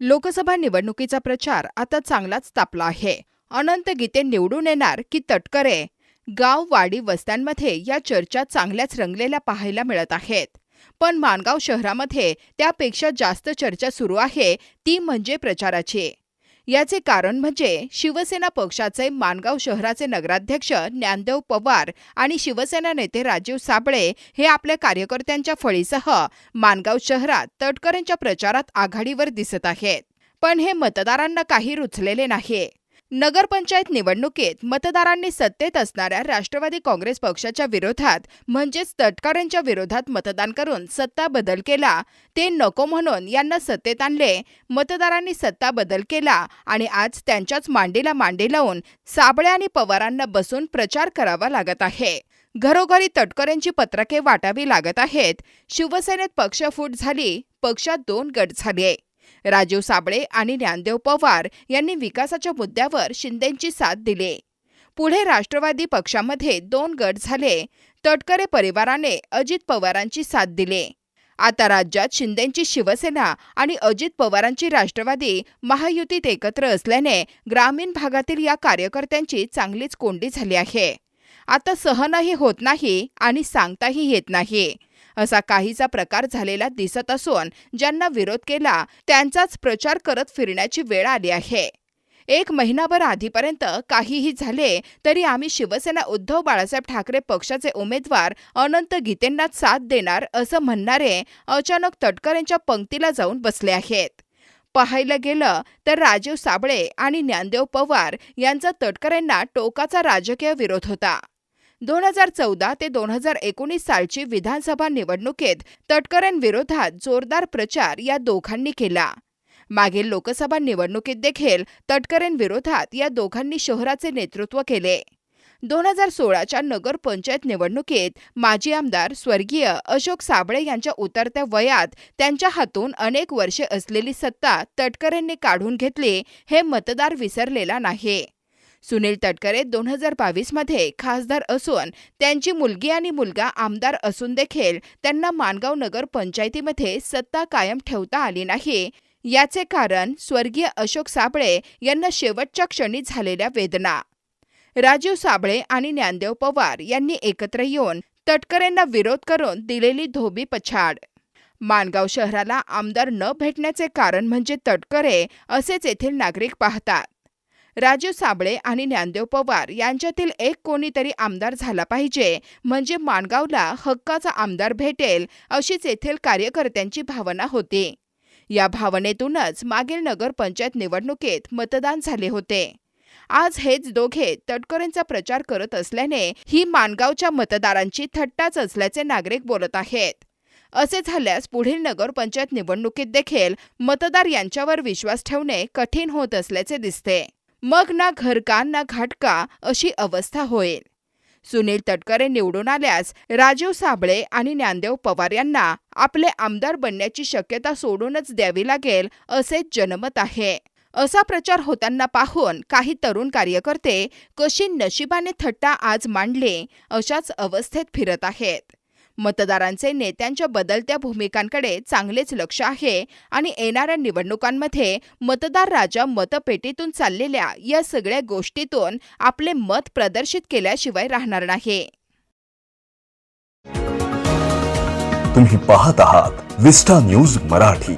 लोकसभा निवडणुकीचा प्रचार आता चांगलाच तापला आहे. अनंत गीते निवडून येणार की तटकरे? गाव वाडी वस्त्यांमध्ये या चर्चा चांगल्याच रंगलेल्या पाहायला मिळत आहेत. पण माणगाव शहरामध्ये त्यापेक्षा जास्त चर्चा सुरू आहे ती म्हणजे प्रचाराची. याचे कारण म्हणजे शिवसेना पक्षाचे माणगाव शहराचे नगराध्यक्ष ज्ञानदेव पवार आणि शिवसेना नेते राजीव साबळे हे आपल्या कार्यकर्त्यांच्या फळीसह माणगाव शहरात तटकरेंच्या प्रचारात आघाडीवर दिसत आहेत. पण हे मतदारांना काही रुचलेले नाही नगरपंचायत निवडणुकीत मतदारांनी सत्तेत असणाऱ्या राष्ट्रवादी काँग्रेस पक्षाच्या विरोधात म्हणजेच तटकरेंच्या विरोधात मतदान करून सत्ता बदल केला. ते नको म्हणून यांना सत्तेत आणले. मतदारांनी सत्ता बदल केला आणि आज त्यांच्याच मांडीला मांडी लावून साबळे आणि पवारांना बसून प्रचार करावा लागत आहे. घरोघरी तटकरेंची पत्रके वाटावी लागत आहेत. शिवसेनेत पक्षफूट झाली पक्षात दोन गट झाले. राजीव साबळे आणि ज्ञानदेव पवार यांनी विकासाच्या मुद्द्यावर शिंदेंची साथ दिली. पुढे राष्ट्रवादी पक्षामध्ये दोन गट झाले. तटकरे परिवाराने अजित पवारांची साथ दिली. आता राज्यात शिंदेंची शिवसेना आणि अजित पवारांची राष्ट्रवादी महायुतीत एकत्र असल्याने ग्रामीण भागातील या कार्यकर्त्यांची चांगलीच कोंडी झाली आहे. आता सहनही होत नाही आणि सांगताही येत नाही. असा काहीचा प्रकार झालेला दिसत असून ज्यांना विरोध केला त्यांचाच प्रचार करत फिरण्याची वेळ आली आहे. एक महिनाभर आधीपर्यंत काहीही झाले तरी आम्ही शिवसेना उद्धव बाळासाहेब ठाकरे पक्षाचे उमेदवार अनंत गीतेंना साथ देणार असं म्हणणारे अचानक तटकरेंच्या पंक्तीला जाऊन बसले आहेत. पाहायला गेलं तर राजीव साबळे आणि ज्ञानदेव पवार यांचा तटकरेंना टोकाचा राजकीय विरोध होता. दोन हजार चौदा ते दोन हजार एकोणीस सालची विधानसभा निवडणुकीत तटकरेंविरोधात जोरदार प्रचार या दोघांनी केला. मागील लोकसभा निवडणुकीत देखील तटकरेंविरोधात या दोघांनी शहराचे नेतृत्व केले. दोन हजार सोळाच्या नगरपंचायत निवडणुकीत माजी आमदार स्वर्गीय अशोक साबळे यांच्या उतरत्या वयात त्यांच्या हातून अनेक वर्षे असलेली सत्ता तटकरेंनी काढून घेतली हे मतदार विसरलेला नाही. सुनील तटकरे दोन हजार बावीसमध्ये खासदार असून त्यांची मुलगी आणि मुलगा आमदार असून देखील त्यांना माणगाव नगर पंचायतीमध्ये सत्ता कायम ठेवता आली नाही. याचे कारण स्वर्गीय अशोक साबळे यांना शेवटच्या क्षणी झालेल्या वेदना. राजीव साबळे आणि ज्ञानदेव पवार यांनी एकत्र येऊन तटकरेंना विरोध करून दिलेली धोबी पछाड. माणगाव शहराला आमदार न भेटण्याचे कारण म्हणजे तटकरे असेच येथील नागरिक पाहतात. राजीव साबळे आणि ज्ञानदेव पवार यांच्यातील एक कोणीतरी आमदार झाला पाहिजे. म्हणजे माणगावला हक्काचा आमदार भेटेल अशीच येथील कार्यकर्त्यांची भावना होती. या भावनेतूनच मागील नगरपंचायत निवडणुकीत मतदान झाले होते. आज हेच दोघे तटकरेंचा प्रचार करत असल्याने ही माणगावच्या मतदारांची थट्टाच असल्याचे नागरिक बोलत आहेत. असे झाल्यास पुढील नगरपंचायत निवडणुकीत देखील मतदार यांच्यावर विश्वास ठेवणे कठीण होत असल्याचे दिसते. मग ना घरका ना घाटका अशी अवस्था होईल. सुनील तटकरे निवडून आल्यास राजीव साबळे आणि ज्ञानदेव पवार यांना आपले आमदार बनण्याची शक्यता सोडूनच द्यावी लागेल असे जनमत आहे. असा प्रचार होताना पाहून काही तरुण कार्यकर्ते कशी नशिबाने थट्टा आज मांडले अशाच अवस्थेत फिरत आहेत. मतदारांचे नेत्यांच्या बदलत्या भूमिकांकडे चांगलेच लक्ष आहे आणि येणाऱ्या निवडणुकांमध्ये मतदार राजा मतपेटीतून चाललेल्या या सगळ्या गोष्टीतून आपले मत प्रदर्शित केल्याशिवाय राहणार नाही. तुम्ही पाहत आहात विस्टा न्यूज मराठी.